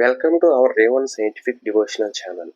Welcome to our Revan scientific devotional channel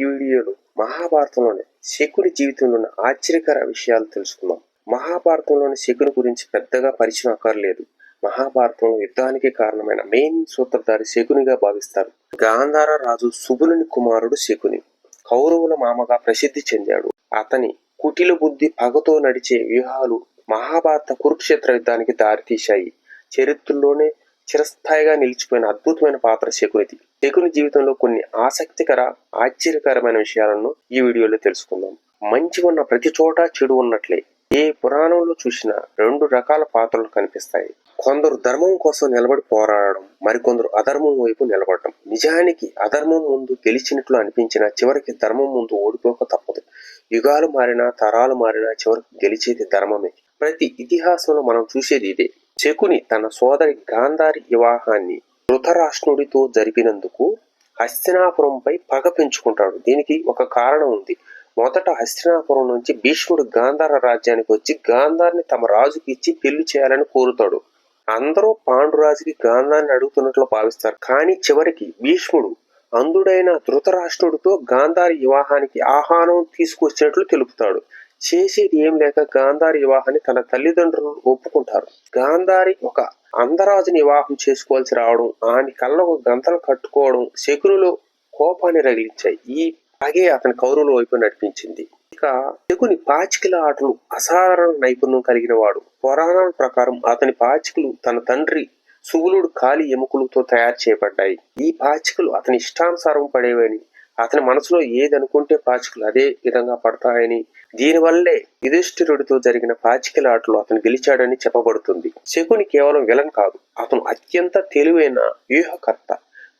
ఈ వీడియోలో మహాభారతంలోని శకుని జీవితంలోని ఆశ్చర్యకర విషయాలు తెలుసుకుందాం. మహాభారతంలోని శకుని గురించి పెద్దగా పరిచయం అక్కర్లేదు. మహాభారతంలో యుద్ధానికి కారణమైన మెయిన్ సూత్రధారి శకునిగా భావిస్తారు. గాంధార రాజు సుబులుని కుమారుడు శకుని. కౌరవుల మామగా ప్రసిద్ధి చెందాడు. అతని కుటిల బుద్ధి పగతో నడిచే వ్యూహాలు మహాభారత కురుక్షేత్ర యుద్ధానికి దారితీశాయి. చరిత్రలోనే చిరస్థాయిగా నిలిచిపోయిన అద్భుతమైన పాత్ర శకునిది. శకుని జీవితంలో కొన్ని ఆసక్తికర ఆశ్చర్యకరమైన విషయాలను ఈ వీడియోలో తెలుసుకుందాం. మంచి ఉన్న ప్రతి చోట చెడు ఉన్నట్లే. ఏ పురాణంలో చూసినా రెండు రకాల పాత్రలు కనిపిస్తాయి. కొందరు ధర్మం కోసం నిలబడి పోరాడడం మరికొందరు అధర్మం వైపు నిలబడటం నిజానికి అధర్మం ముందు గెలిచినట్లు అనిపించిన చివరికి ధర్మం ముందు ఓడిపోక తప్పదు. యుగాలు మారినా తరాలు మారినా చివరికి గెలిచేది ధర్మమే. ప్రతి ఇతిహాసంలో మనం చూసేది ఇదే. శకుని తన సోదరి గాంధారి వివాహాన్ని ధృతరాష్ట్రుడితో జరిపినందుకు హస్తినాపురంపై పగ పెంచుకుంటాడు. దీనికి ఒక కారణం ఉంది. మొదట హస్తినాపురం నుంచి భీష్ముడు గాంధార రాజ్యానికి వచ్చి గాంధార్ని తమ రాజుకి ఇచ్చి పెళ్ళి చేయాలని కోరుతాడు. అందరూ పాండురాజుకి గాంధార్ని అడుగుతున్నట్లు భావిస్తారు. కానీ చివరికి భీష్ముడు అంధుడైన ధృతరాష్ట్రుడితో గాంధారి వివాహానికి ఆహ్వానం తీసుకొచ్చినట్లు తెలుపుతాడు. చేసేది ఏం లేక గాంధారి వివాహాన్ని తన తల్లిదండ్రులు ఒప్పుకుంటారు. గాంధారి ఒక అందరాజుని వివాహం చేసుకోవాల్సి రావడం ఆని కళ్ళకు గంతలు కట్టుకోవడం శకునులు కోపాన్ని రగిలించాయి. ఈ అలాగే అతని కౌరవుల వైపు నడిపించింది. ఇక శకుని పాచికల ఆటలు అసాధారణ నైపుణ్యం కలిగిన వాడు. పురాణాల ప్రకారం అతని పాచికలు తన తండ్రి సుగులుడు కాలి ఎముకలతో తయారు చేయబడ్డాయి. ఈ పాచికలు అతని ఇష్టానుసారం పడేవని అతని మనసులో ఏది అనుకుంటే పాచికలు అదే విధంగా పడతాయని దీనివల్లే యుధిష్ఠిరుడితో జరిగిన పాచికలాటలో అతను గెలిచాడని చెప్పబడుతుంది. శకుని కేవలం విలన్ కాదు అతను అత్యంత తెలివైన వ్యూహకర్త.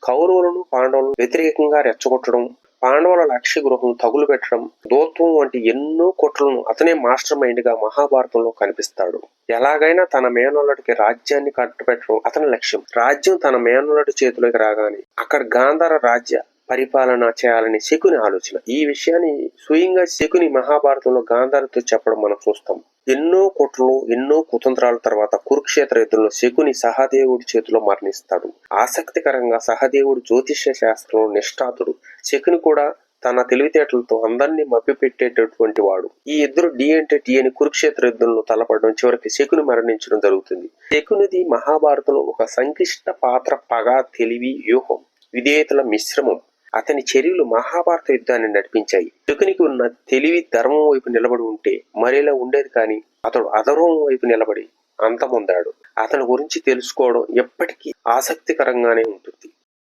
కౌరవులను పాండవులను వ్యతిరేకంగా రెచ్చగొట్టడం పాండవుల లక్ష్య గృహం తగులు పెట్టడం దోత్వం వంటి ఎన్నో కుట్రలను అతనే మాస్టర్ మైండ్గా మహాభారతంలో కనిపిస్తాడు. ఎలాగైనా తన మేనల్లుడికి రాజ్యాన్ని కట్టబెట్టడం అతని లక్ష్యం. రాజ్యం తన మేనల్లుడి చేతిలోకి రాగానే అక్కడ గాంధార రాజ్య పరిపాలన చేయాలని శకుని ఆలోచన. ఈ విషయాన్ని స్వయంగా శకుని మహాభారతంలో గాంధారితో చెప్పడం మనం చూస్తాం. ఎన్నో కుట్రలు ఎన్నో కుతంత్రాల తర్వాత కురుక్షేత్ర యుద్ధంలో శకుని సహదేవుడి చేతిలో మరణిస్తాడు. ఆసక్తికరంగా సహదేవుడు జ్యోతిష్య శాస్త్రంలో నిష్ఠాతుడు శకుని కూడా తన తెలివితేటలతో అందరినీ మభ్యపెట్టేటటువంటి వాడు. ఈ ఇద్దరు డి అంటే టీ అని కురుక్షేత్ర యుద్ధంలో తలపడడం చివరికి శకుని మరణించడం జరుగుతుంది. శకునిది మహాభారతంలో ఒక సంక్లిష్ట పాత్ర పగ తెలివి వ్యూహం విధేయతల మిశ్రమం. అతని చర్యలు మహాభారత యుద్ధాన్ని నడిపించాయి. శకునికి ఉన్న తెలివి ధర్మం వైపు నిలబడి ఉంటే మరేలా ఉండేది కానీ అతడు అధర్వం వైపు నిలబడి అంతమొందాడు. అతని గురించి తెలుసుకోవడం ఎప్పటికీ ఆసక్తికరంగానే ఉంటుంది.